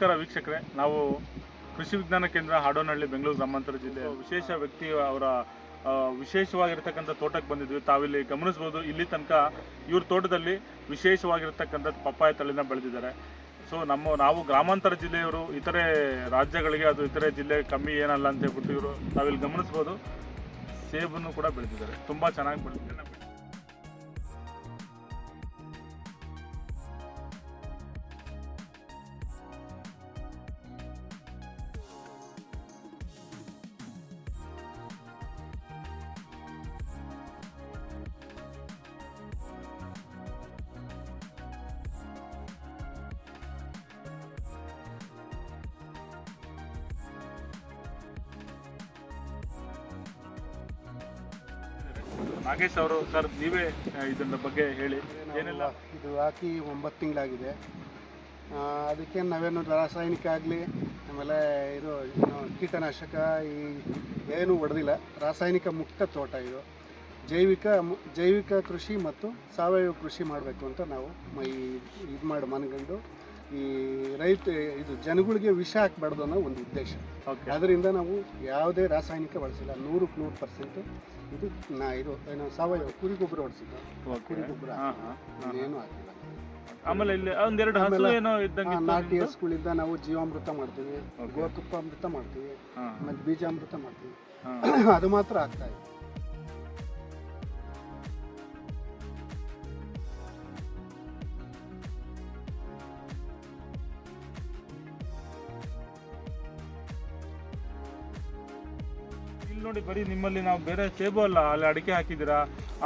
ನಮಸ್ಕಾರ ವೀಕ್ಷಕರೇ. ನಾವು ಕೃಷಿ ವಿಜ್ಞಾನ ಕೇಂದ್ರ ಹಾಡೋನಹಳ್ಳಿ, ಬೆಂಗಳೂರು, ಗ್ರಾಮಾಂತರ ಜಿಲ್ಲೆ ವಿಶೇಷ ವ್ಯಕ್ತಿ ಅವರ ವಿಶೇಷವಾಗಿರ್ತಕ್ಕಂಥ ತೋಟಕ್ಕೆ ಬಂದಿದ್ವಿ. ತಾವಿಲ್ಲಿ ಗಮನಿಸ್ಬೋದು. ಇಲ್ಲಿ ತನಕ ಇವ್ರ ತೋಟದಲ್ಲಿ ವಿಶೇಷವಾಗಿರ್ತಕ್ಕಂಥ ಪಪ್ಪಾಯ ತಳಿನ ಬೆಳೆದಿದ್ದಾರೆ. ಸೊ ನಮ್ಮ, ನಾವು ಗ್ರಾಮಾಂತರ ಜಿಲ್ಲೆಯವರು, ಇತರೆ ರಾಜ್ಯಗಳಿಗೆ ಅದು ಇತರೆ ಜಿಲ್ಲೆ ಕಮ್ಮಿ ಏನಲ್ಲ ಅಂತ ಹೇಳ್ಬಿಟ್ಟು ಇವರು ತಾವಿಲ್ಲಿ ಗಮನಿಸ್ಬೋದು. ಸೇಬನ್ನು ಕೂಡ ಬೆಳೆದಿದ್ದಾರೆ. ತುಂಬ ಚೆನ್ನಾಗಿ ಬೆಳೆದಿದ್ದಾರೆ. ನಾಗೇಶ್ ಅವರು ಸರ್ ನೀವೇ ಇದ್ರ ಇದನ್ನ ಬಗ್ಗೆ ಹೇಳಿ. ಏನೆಲ್ಲ? ಇದು ಹಾಕಿ ಒಂಬತ್ತು ತಿಂಗಳಾಗಿದೆ. ಅದಕ್ಕೆ ನಾವೇನು ರಾಸಾಯನಿಕ ಆಗಲಿ ಆಮೇಲೆ ಇದು ಏನು ಕೀಟನಾಶಕ ಈ ಏನು ಹೊಡೆದಿಲ್ಲ. ರಾಸಾಯನಿಕ ಮುಕ್ತ ತೋಟ ಇದು. ಜೈವಿಕ ಜೈವಿಕ ಕೃಷಿ ಮತ್ತು ಸಾವಯವ ಕೃಷಿ ಮಾಡಬೇಕು ಅಂತ ನಾವು ಮ- ಈ ಇದು ಮಾಡಿ ಮನ್ಗಂಡು ಈ ರೈತ ಇದು ಜನಗಳಿಗೆ ವಿಷ ಹಾಕ್ಬಾರ್ದು ಅನ್ನೋ ಒಂದು ಉದ್ದೇಶ. ಅದರಿಂದ ನಾವು ಯಾವುದೇ ರಾಸಾಯನಿಕ ಬಳಸಿಲ್ಲ. ನೂರಕ್ಕೆ ನೂರು ಪರ್ಸೆಂಟ್ ಇದು ನಾ ಇದು ಏನು ಸಾವಯವ ಕುರಿ ಗೊಬ್ಬರ ಹೊಡಿಸಿದ್ದು. ಕುರಿ ಗೊಬ್ಬರ. ಏನು ಹಾಕಿಲ್ಲ ಆಮೇಲೆ ಇಲ್ಲಿ ಒಂದೆರಡು ಹಸು ಏನೋ ಇದ್ದಂಗೆ ನಾಟಿ ಹಸುಗಳಿಂದ ನಾವು ಜೀವಾಮೃತ ಮಾಡ್ತೀವಿ. ಗೋತುಪ್ಪ ಅಮೃತ ಮಾಡ್ತೀವಿ. ಆಮೇಲೆ ಬೀಜ ಬೀಜಾಮೃತ ಮಾಡ್ತೀವಿ. ಅದು ಮಾತ್ರ ಆಗ್ತಾ ಇದೆ ಇಲ್ಲಿ ನೋಡಿ ಬರೀ ನಿಮ್ಮಲ್ಲಿ ನಾವು ಬೇರೆ ಸೇಬು ಅಲ್ಲ ಅಲ್ಲಿ ಅಡಿಕೆ ಹಾಕಿದ್ದೀರಾ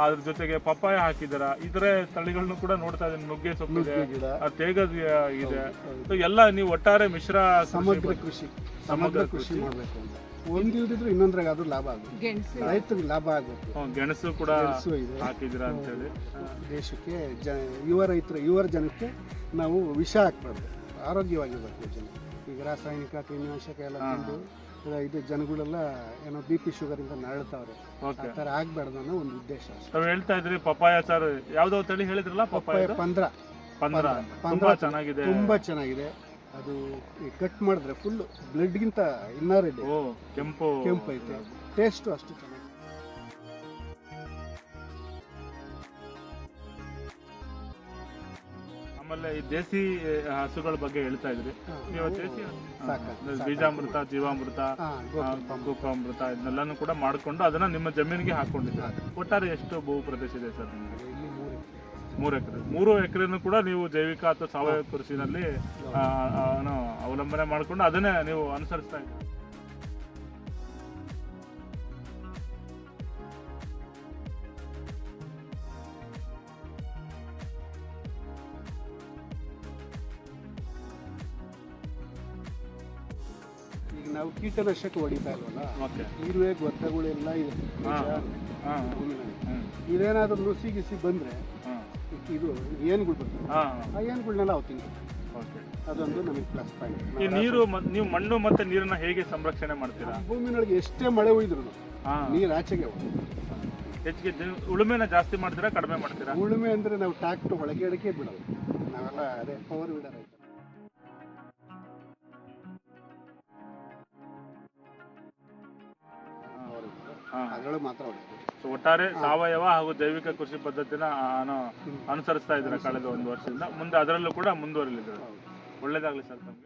ಅದ್ರ ಜೊತೆಗೆ ಪಪ್ಪಾಯ ಹಾಕಿದ್ದೀರಾ ಇತರೆ ತಳಿಗಳನ್ನು ಕೂಡ ನೋಡ್ತಾ ಇದ್ದೀನಿ. ನುಗ್ಗೆ ಸೊಪ್ಪು ಇದೆ. ತೇಗದ ಇದೆ. ಎಲ್ಲ ನೀವು ಒಟ್ಟಾರೆ ಮಿಶ್ರ ಸಮಗ್ರ ಕೃಷಿ ಸಮಗ್ರ ಕೃಷಿ. ಮಾಡಬೇಕು ಅಂತ ಒಂದು ಇಲ್ದಿದ್ರೆ ಇನ್ನೊಂದ್ರಾಗ ಅದು ಲಾಭ ಆಗುತ್ತೆ. ರೈತರಿಗೆ ಲಾಭ ಆಗುತ್ತೆ. ಹ್ಮ್, ಗೆಣಸು ಕೂಡ ಗೆಣಸು ಅಂತ ಹೇಳಿ. ದೇಶಕ್ಕೆ ಜ ಯುವ ರೈತರು ಯುವ ಜನಕ್ಕೆ ನಾವು ವಿಷ ಹಾಕ್ಬಾರ್ದು. ಆರೋಗ್ಯವಾಗಿರ್ಬೇಕು ಜನ. ಈಗ ರಾಸಾಯನಿಕ ಕ್ರಿಮಿನಾಶಕ ಎಲ್ಲ. ತಿಂದು ಇದು ಜನಗಳೆಲ್ಲ ಏನೋ ಬಿ ಪಿ ಶುಗರಿಂದ ನರಳ್ತಾವ್ರೆ. ಆ ಓಕೆ ಥರ ಆಗ್ಬಾರ್ದು ಅನ್ನೋ ಒಂದು ಉದ್ದೇಶ ಅಷ್ಟೇ. ತಾವು ಹೇಳ್ತಾ ಇದ್ರಿ ಪಪ್ಪಾಯ ಸರ್ ಯಾವ್ದೋ ತಳಿ ಹೇಳಿದ್ರಲ್ಲ ಪಪ್ಪಾಯ ಪಪ್ಪಾಯ ಪಂದ್ರ. ಪಂದ್ರ. ಪಂದ್ರ. ತುಂಬಾ ಪಂದ್ರ ಚೆನ್ನಾಗಿದೆ. ತುಂಬಾ ಚೆನ್ನಾಗಿದೆ. ಅದು ಕಟ್ ಮಾಡಿದ್ರೆ ಫುಲ್ ಬ್ಲಡ್ ಗಿಂತ ರೆಡ್ ಓ ಕೆಂಪು. ಕೆಂಪು ಐತೆ. ಟೇಸ್ಟು ಅಷ್ಟು ಚೆನ್ನಾಗಿದೆ. ಆಮೇಲೆ ಈ ದೇಸಿ ಹಸುಗಳ ಬಗ್ಗೆ ಹೇಳ್ತಾ ಇದ್ರಿ. ನೀವು ದೇಸಿ ಬೀಜಾಮೃತ ಜೀವಾಮೃತ ಗೋಪಾಮೃತ ಇದನ್ನೆಲ್ಲಾನು ಕೂಡ ಮಾಡ್ಕೊಂಡು ಅದನ್ನ ನಿಮ್ಮ ಜಮೀನಿಗೆ ಹಾಕೊಂಡಿದ್ದೀರಾ. ಒಟ್ಟಾರೆ ಎಷ್ಟು ಭೂ ಪ್ರದೇಶ ಇದೆ ಸರ್ ನಿಮಗೆ? ಮೂರು ಎಕರೆ. ಮೂರು ಎಕರೆನೂ ಕೂಡ ನೀವು ಜೈವಿಕ ಅಥವಾ ಸಾವಯವ ಕೃಷಿನಲ್ಲಿ ಅವಲಂಬನೆ ಮಾಡಿಕೊಂಡು ಅದನ್ನೇ ನೀವು ಅನುಸರಿಸ್ತಾ ಇದ್ದೀರಾ? ನಾವು ಕೀಟನಾಶಕ ಹೊಡಿತಾ ಇಲ್ವಲ್ಲ? ಓಕೆ ಇರುವೆ ಗೊತ್ತಗಳೆಲ್ಲ ಇದೆ. ಇದೇನಾದ್ರೂ ನುಸಿ ಗಿಸಿ ಬಂದ್ರೆ ಇದು ಏನುಗಳು ಬರ್ತದೆ? ಆ ಏನುಗಳನ್ನೆಲ್ಲ ಅವು ತಿಂತಾರೆ ಓಕೆ ಅದೊಂದು ನಮಗೆ ಪ್ಲಸ್ ಈ ಪಾಯಿಂಟ್ ನೀರು ಮ- ನೀವು ಮಣ್ಣು ಮತ್ತೆ ನೀರನ್ನ ಹೇಗೆ ಸಂರಕ್ಷಣೆ ಮಾಡ್ತೀರಾ? ಭೂಮಿನೊಳಗೆ ಎಷ್ಟೇ ಮಳೆ ಹೋಯ್ದ್ರು ಹಾ. ನೀರು ಆಚೆಗೆ. ಹೆಚ್ಚಿಗೆ ಉಳುಮೆನ ಜಾಸ್ತಿ ಮಾಡ್ತೀರಾ ಕಡಿಮೆ ಮಾಡ್ತೀರಾ? ಉಳುಮೆ ಅಂದ್ರೆ ನಾವು ಟ್ಯಾಕ್ಟ್ರು ಒಳಗೆ ಅಡಕೆ ಬಿಡೋದು. ನಾವೆಲ್ಲ ಅದೇ ಪವರ್ ಬಿಡ ಅದರೊಳಗೆ ಮಾತ್ರ ಹೊಡಿತೀವಿ ಸೊ ಒಟ್ಟಾರೆ ಸಾವಯವ ಹಾಗೂ ಜೈವಿಕ ಕೃಷಿ ಪದ್ಧತಿನ ಅನುಸರಿಸ್ತಾ ಇದ್ದೇನೆ ಕಳೆದ ಒಂದು ವರ್ಷದಿಂದ. ಮುಂದೆ ಅದರಲ್ಲೂ ಕೂಡ ಮುಂದುವರಿಲಿದ್ದೀರಾ ಒಳ್ಳೇದಾಗಲಿ ಒಳ್ಳೇದಾಗ್ಲಿ ಸರ್ ತಮಗೆ.